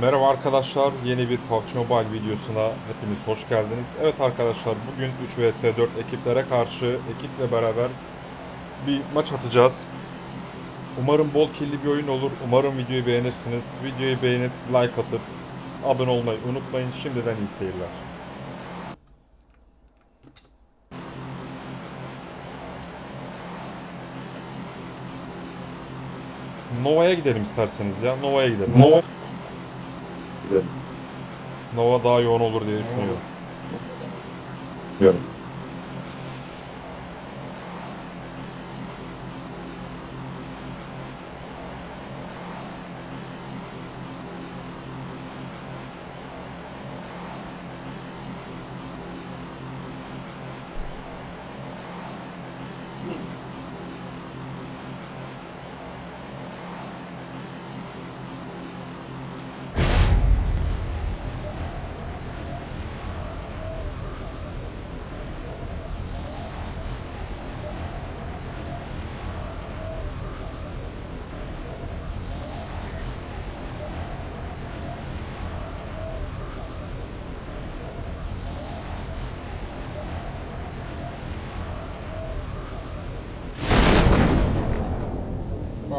Merhaba arkadaşlar, yeni bir PUBG Mobile videosuna hepiniz hoş geldiniz. Evet arkadaşlar, bugün 3 vs 4 ekiplere karşı ekiple beraber bir maç atacağız. Umarım bol killi bir oyun olur. Umarım videoyu beğenirsiniz. Videoyu beğenip like atıp abone olmayı unutmayın. Şimdiden iyi seyirler. Nova'ya gidelim isterseniz ya. Nova'ya gidelim. Nova. Nova daha yoğun olur diye düşünüyorum. Diyorum.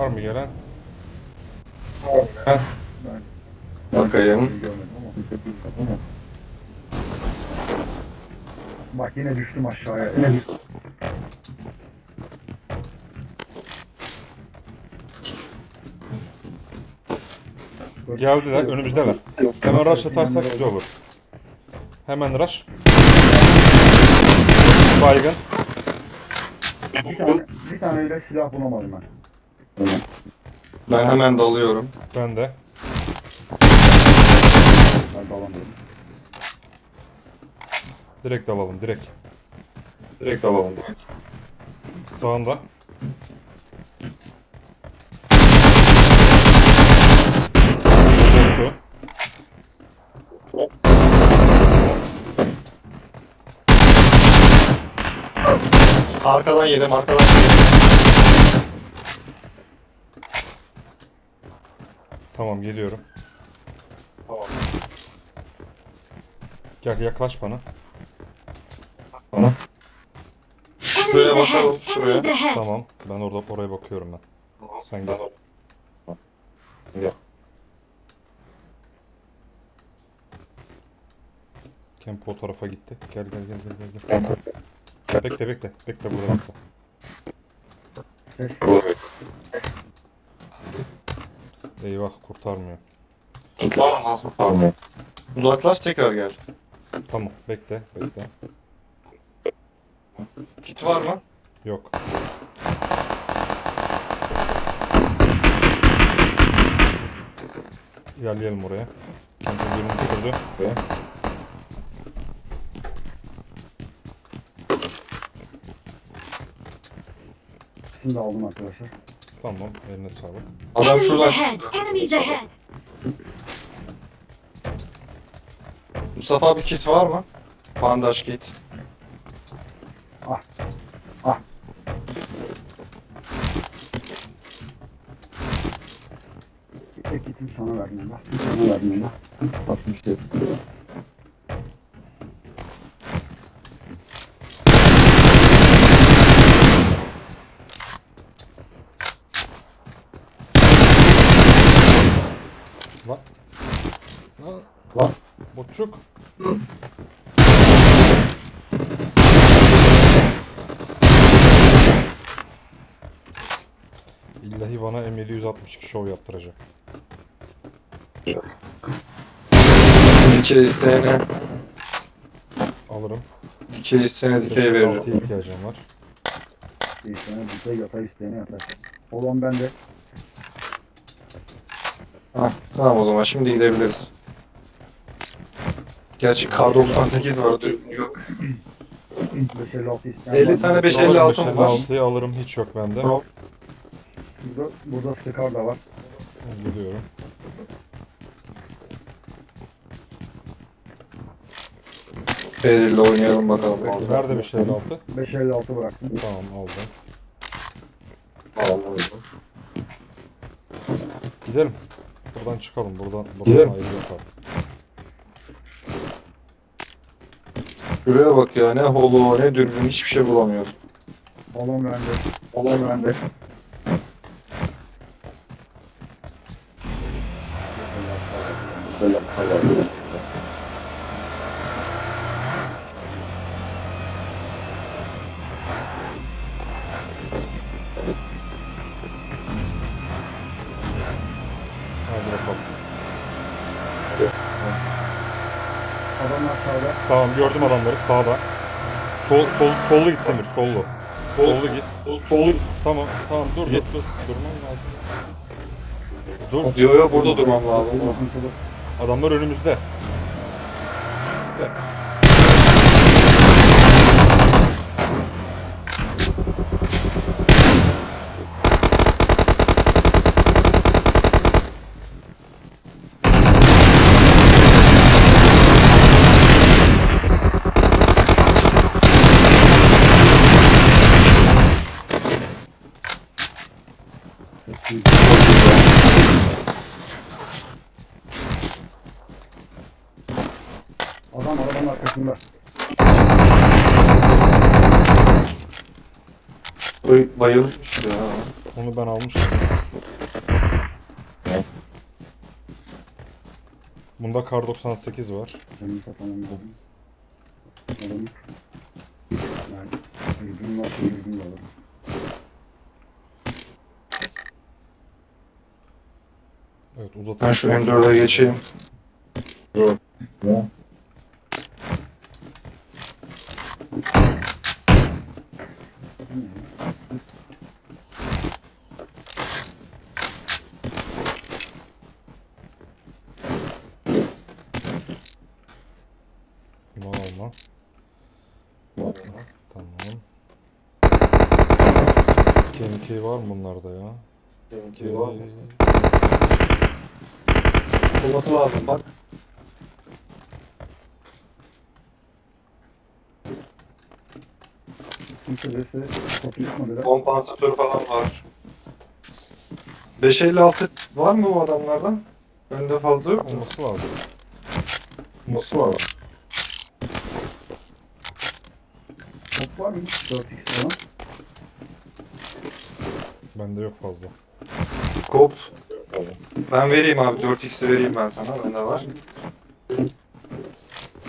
Var mı gelen? Bakayım. Görmedim ama. Bak yine düştüm aşağıya. Geldiler, önümüzdeler. Hemen rush atarsak güzel olur. Hemen rush. Baygın. Bir tane, bir taneyle silah bulamadım ben. Ben hemen dalıyorum. Ben de. Ben dalamıyorum. Direkt alalım, direkt. Direkt dalalım. Sağında. Korktu. Arkadan yedim, arkadan yedim. Tamam, geliyorum. Tamam. Gel yaklaş bana. Enemies Şuraya bakalım, şuraya. Tamam, ben orada oraya bakıyorum ben. Sen gel. Gel. Kempo o tarafa gitti. Gel gel gel gel gel. gel. Bekle bekle. Bekle burada bekle. Eyvah kurtarmıyor. Tamam. Uzaklaş tekrar gel. Tamam bekle bekle. Kit var mı? Yok. İlerleyelim oraya. Kempo birini düşürdü. İkisini de aldım arkadaşlar. Tamam eline sağlık. Adam Enemies şuradan. ahead! Enemies ahead! Mustafa abi kit var mı? Bandaj kit. Bir tek gitim sana verdim ben. Sana verdim ben. Bak bir Lan. Lan. Lan. Botçuk. İllahi bana M762 şov yaptıracak. Dikey isteyene, Alırım. dikey isteyene dikey veririm. 6'ya ihtiyacım var. İsteyene bize yatay isteyene yatay. Olan bende. Hah, tamam o zaman şimdi gidebiliriz. Gerçi K98 var dürbün yok. 556 isteyen 50 var. tane Burada- 556 mı var? 556'yı alırım hiç yok bende. Tamam. Burada, burada Scar da var. Gidiyorum. Beril'le oynayalım bakalım. Nerede 556? 556 bıraktım. Tamam aldım. Yüzden. Gidelim. Buradan çıkalım. Buradan, buradan Gidelim. ayrı yok artık. Şuraya bak ya ne holo ne dürbün hiçbir şey bulamıyorum. Balon bende. Balon bende. Hadi Tamam gördüm adamları sağda. Sol, sol, sollu git Semir, sollu. Sollu git. Sol. Tamam, tamam dur dur dur. Durman lazım. Dur. Yo yo burada durmam lazım. Adamlar önümüzde. Adam arabanın arkasında. Oy, bayılmış ya. Onu ben almıştım. Bunda kar 98 var. Benim kafamın dedim. Yani dürbün var. Evet uzatılmış. Ben şu M4'e geçeyim. Yok. Alma. Tamam. KMK var mı bunlarda ya? Benimki var. Olması lazım bak. Kompansatör falan var. 556 var mı bu adamlardan? Bende fazla yok mu? Olması lazım. Nasıl var? Var mı? 4x falan. Bende yok fazla. Kop. Ben vereyim abi 4x'i vereyim ben sana. Bende var.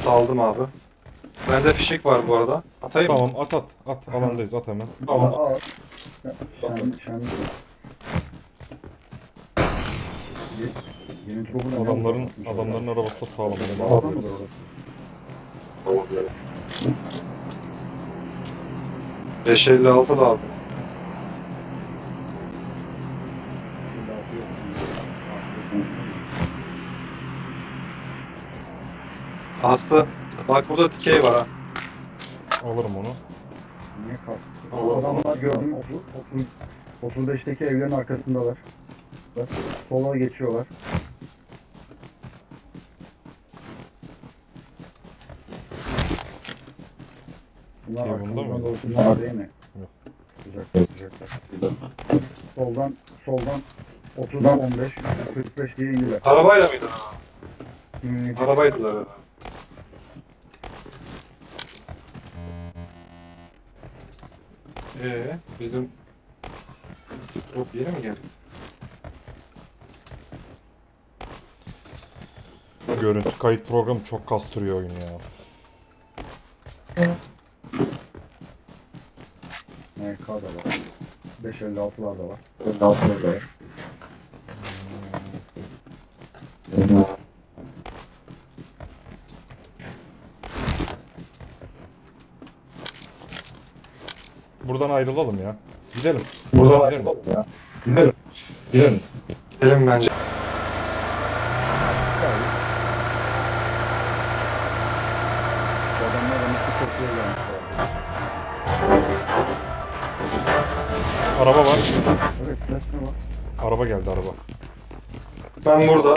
Saldım abi. Bende fişek var bu arada. Atayım mı? Tamam at at. At alandayız at hemen. Tamam. Aa, aa. Şen, şen. Yeni topun Adamların adamların arabası da sağlam. Benim Adam arabam mı da- orada? 556 lazım. Aslı. Bak burada dikey var ha. Alırım onu. Niye kalktı? Adamlar gördüm 30, 30, 35'teki evlerin arkasındalar. Bak, Sola geçiyorlar. Bunlar Şey, bunda mı? bunlar değil mi? Yok. Sıcaklar sıcaklar. Soldan soldan 30'dan 15, 45 diye indiler. Arabayla mıydı? Hmm, Arabaydılar herhalde. Ee, bizim drop yeri mi geldi? Görüntü kayıt programı çok kastırıyor oyunu ya. MK da var. 556'lar da var. Buradan ayrılalım ya. Gidelim. Buradan gidelim. Gidelim. Gidelim. Gidelim bence. Araba var. Evet var? Araba geldi araba. Ben burada.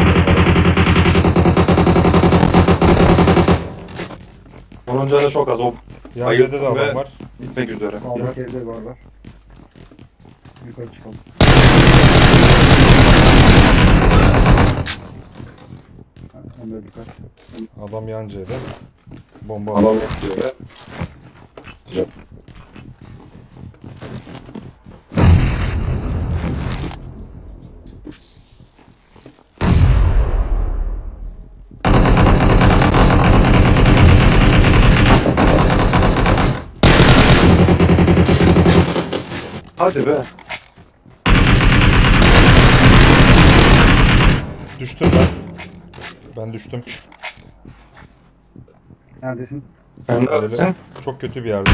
Onun canı çok az. O evde de adam ve- var. bitmek üzere. Sağdaki evde var var. Yukarı çıkalım. Emre dikkat. Adam yan C'de. Bomba Alan yapıyor. Hadi be. Düştüm ben. Ben düştüm. Neredesin? Ben de Öyle. Çok kötü bir yerde.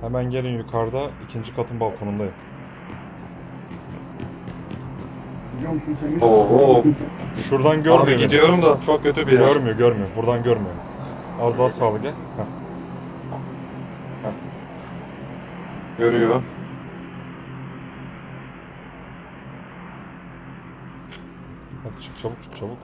Hemen gelin yukarıda ikinci katın balkonundayım. Biliyor musun Semih? Oo. Şuradan Abi görmüyor. beni. gidiyorum da çok kötü bir yer. Görmüyor görmüyor. Buradan görmüyor. Az daha sağlı gel. Heh. Görüyor. Hadi çık çabuk çık çabuk.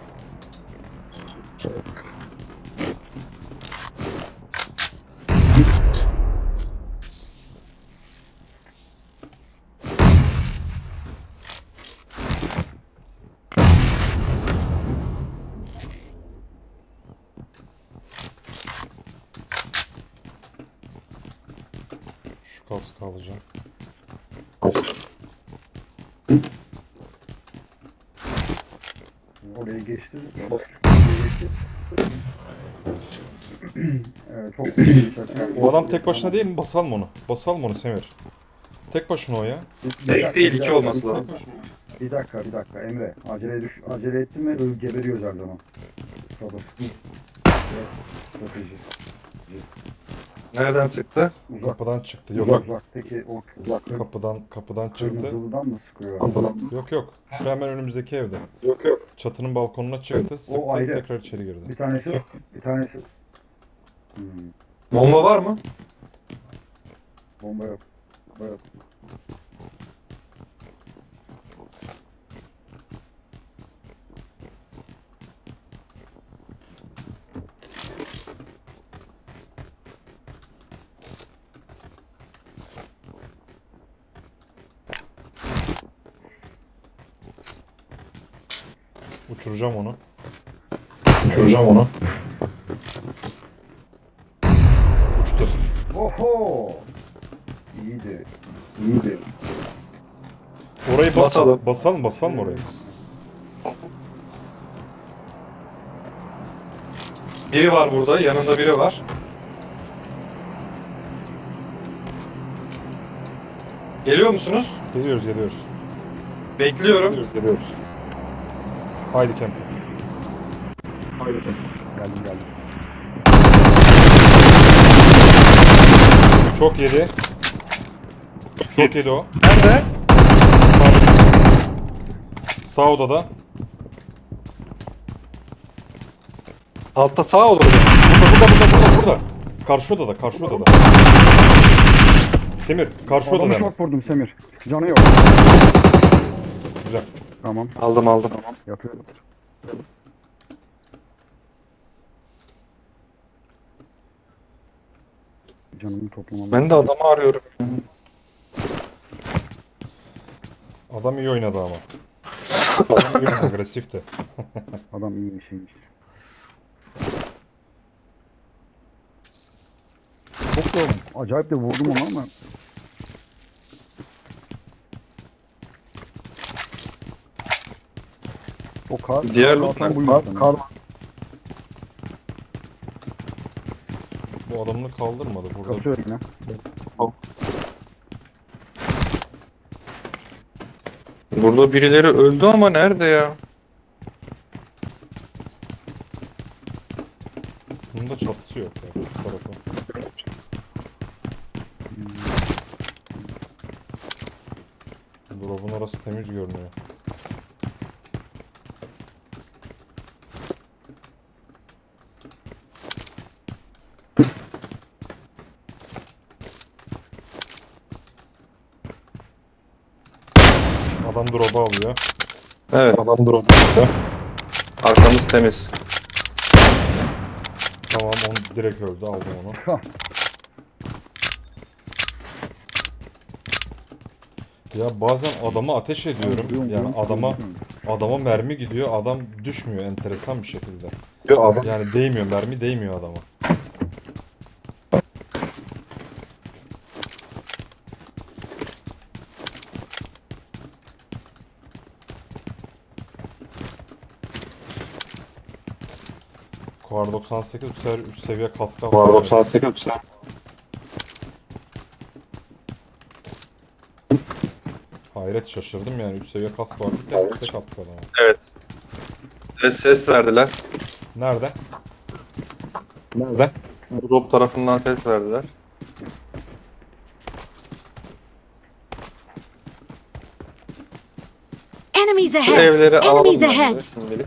evet, çok güzel. O adam tek başına değil mi? Basalım onu. Basalım onu Semir. Tek başına o ya. Tek değil, iki olması lazım. Bir dakika, bir dakika Emre. Acele düş, acele ettin mi öl geberiyoruz her zaman. Sabır. Evet, Strateji. Nereden sıktı? Uzak. Kapıdan çıktı. Yok Uzak, yok. uzaktaki o uzak. Kapıdan kapıdan çıktı. Kırmızılıdan mı sıkıyor? Yok yok. Şu hemen önümüzdeki evde. Yok yok. Çatının balkonuna çıktı. Sıktı ayrı. tekrar içeri girdi. Bir tanesi, bir tanesi. Hmm, Bomba var mı? bomba yok. Bomba yok. Uçuracağım onu. Uçuracağım onu. Oho! İyiydi. İyiydi. Orayı bas Basalım. basalım. Basalım orayı. Biri var burada, yanında biri var. Geliyor musunuz? Geliyoruz geliyoruz. Bekliyorum. Geliyoruz. Haydi Kemp. Geldim geldim. Çok yedi. Çok yedi o. Nerede? Sağ odada. Altta sağ olur. Burada burada burada burada burada. Karşı odada karşı odada. Semir karşı odada. Adamı hemen. çok vurdum Semir. Canı yok. Güzel. Tamam. Aldım aldım. Yapıyor. Canımı toplamam. Ben de adamı arıyorum. Adam iyi oynadı ama. Adam iyi oynadı, agresifti. Adam iyiymiş iyiymiş. Çok da acayip de vurdum onu ama o kar, Diğer kar bu yüzden. kar- adamını kaldırmadı burada. Kasıyor yine. Burada birileri öldü ama nerede ya? Adam drop'u alıyor. Evet. Adam drone. Arkamız temiz. Tamam onu direkt öldü aldım onu. Hah. Ya bazen adama ateş ediyorum. Yani adama adama mermi gidiyor. Adam düşmüyor enteresan bir şekilde. Yani değmiyor mermi değmiyor adama. Kar 98 bu sefer 3 seviye kaska Var 98 sen. Hayret şaşırdım yani 3 seviye kask vardı tek tek attık adama. Evet. Evet ses verdiler. Nerede? Nerede? Drop tarafından ses verdiler. Enemies Bu ahead! evleri alalım Enemies bence ahead! şimdilik.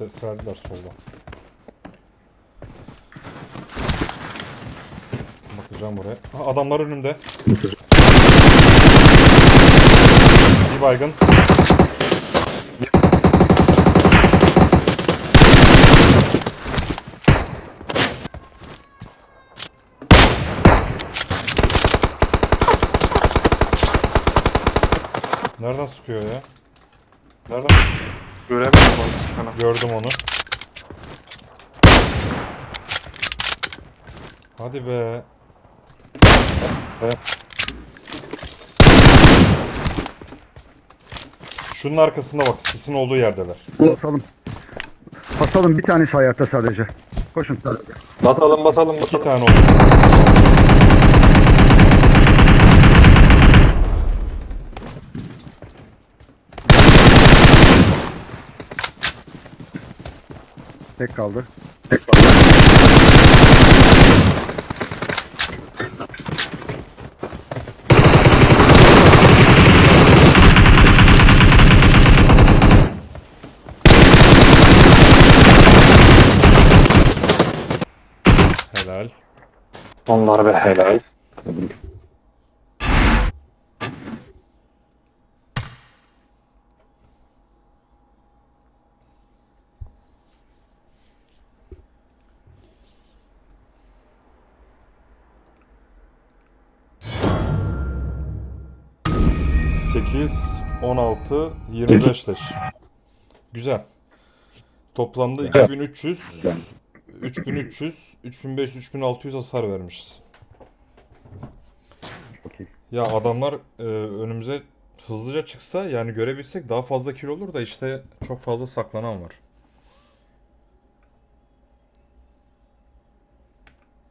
Evet ses verdiler solda. Bakacağım buraya. Ha, adamlar önümde. Bir baygın. Nereden sıkıyor ya? Nereden? Göremiyorum onu çıkanı. Gördüm onu. Hadi be. Şunun arkasında bak, sisin olduğu yerdeler. Basalım. Basalım bir tanesi hayatta sadece. Koşun. Basalım basalım İki basalım. tane oldu. Tek kaldı. Helal. 8, 16, 25 leş. Güzel. Toplamda 2300, 3300, 3500, 3600 hasar vermişiz. Ya adamlar e, önümüze hızlıca çıksa yani görebilsek daha fazla kilo olur da işte çok fazla saklanan var.